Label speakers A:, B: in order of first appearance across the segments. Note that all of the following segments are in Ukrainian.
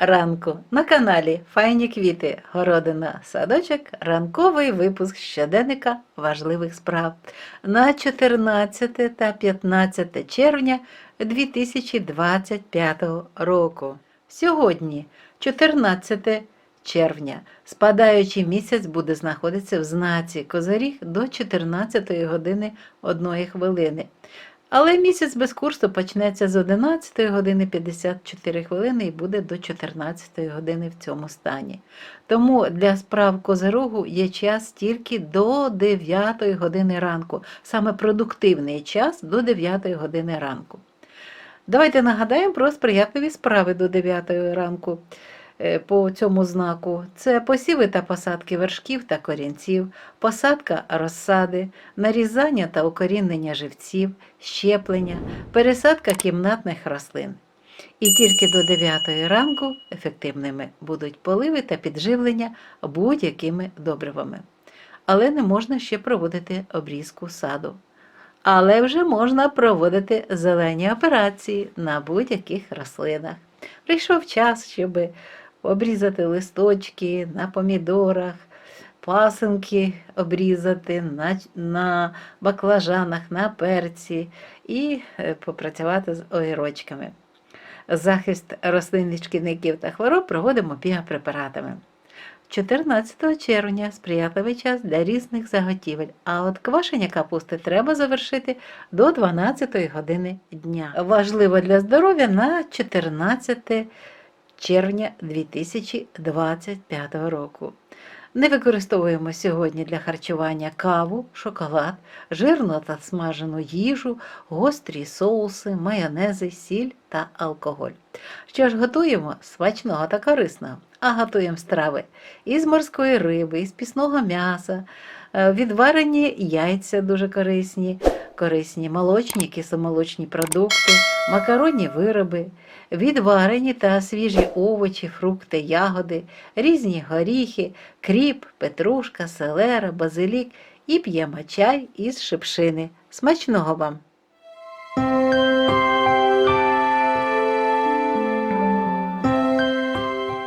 A: ранку на каналі Файні квіти, городина, садочок, ранковий випуск щоденника важливих справ на 14 та 15 червня 2025 року. Сьогодні, 14 червня, спадаючий місяць буде знаходитися в знаці Козиріг до 14 години 1 хвилини. Але місяць без курсу почнеться з 11 години 54 хвилини і буде до 14 години в цьому стані. Тому для справ Козирогу є час тільки до 9 години ранку, саме продуктивний час до 9 години ранку. Давайте нагадаємо про сприятливі справи до 9 ранку по цьому знаку. Це посіви та посадки вершків та корінців, посадка розсади, нарізання та укорінення живців, щеплення, пересадка кімнатних рослин. І тільки до 9 ранку ефективними будуть поливи та підживлення будь-якими добривами. Але не можна ще проводити обрізку саду. Але вже можна проводити зелені операції на будь-яких рослинах. Прийшов час, щоб обрізати листочки на помідорах, пасинки обрізати на, на баклажанах, на перці і е, попрацювати з огірочками. Захист рослин від шкідників та хвороб проводимо біопрепаратами. 14 червня сприятливий час для різних заготівель, а от квашення капусти треба завершити до 12 години дня. Важливо для здоров'я на 14 червня 2025 року. Не використовуємо сьогодні для харчування каву, шоколад, жирну та смажену їжу, гострі соуси, майонези, сіль та алкоголь. Що ж готуємо смачного та корисного, а готуємо страви із морської риби, із пісного м'яса, е, відварені яйця дуже корисні, корисні молочні, кисломолочні продукти, макаронні вироби, відварені та свіжі овочі, фрукти, ягоди, різні горіхи, кріп, петрушка, селера, базилік і п'ємо чай із шипшини. Смачного вам!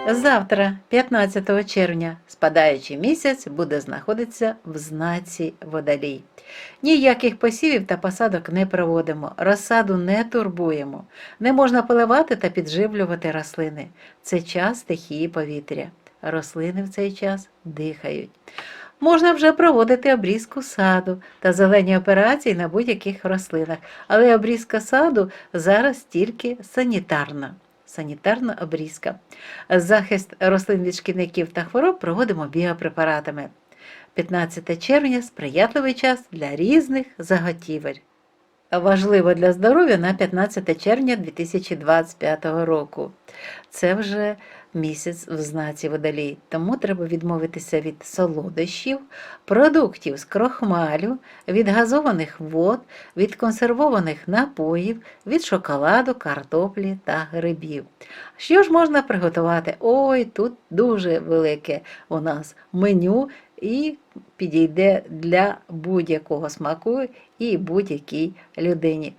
A: Завтра, 15 червня, спадаючий місяць буде знаходитися в знаці водолій. Ніяких посівів та посадок не проводимо, розсаду не турбуємо, не можна поливати та підживлювати рослини. Це час стихії повітря. Рослини в цей час дихають. Можна вже проводити обрізку саду та зелені операції на будь-яких рослинах, але обрізка саду зараз тільки санітарна. Санітарна обрізка. Захист рослин від шкідників та хвороб проводимо біопрепаратами. 15 червня сприятливий час для різних заготівель. Важливо для здоров'я на 15 червня 2025 року. Це вже місяць в знаці водолій, тому треба відмовитися від солодощів, продуктів з крохмалю, від газованих вод, від консервованих напоїв, від шоколаду, картоплі та грибів. Що ж можна приготувати? Ой, тут дуже велике у нас меню і підійде для будь-якого смаку і будь-якій людині.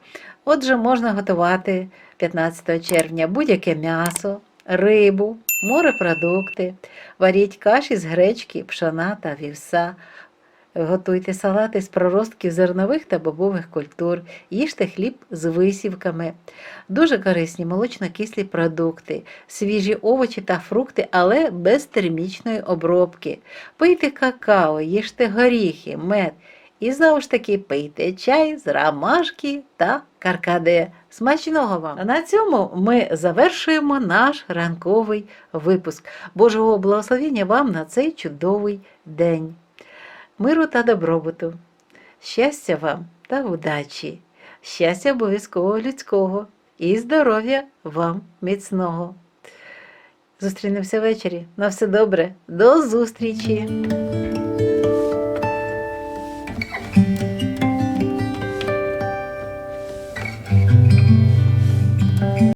A: Отже, можна готувати 15 червня будь-яке м'ясо, рибу, морепродукти, варіть каші з гречки, пшона та вівса. Готуйте салати з проростків зернових та бобових культур, їжте хліб з висівками, дуже корисні молочно-кислі продукти, свіжі овочі та фрукти, але без термічної обробки. Пийте какао, їжте горіхи, мед і знову ж таки пийте чай з ромашки та каркаде. Смачного вам! На цьому ми завершуємо наш ранковий випуск. Божого благословення вам на цей чудовий день миру та добробуту, щастя вам та удачі, щастя обов'язково людського і здоров'я вам міцного. Зустрінемося ввечері. На все добре, до зустрічі!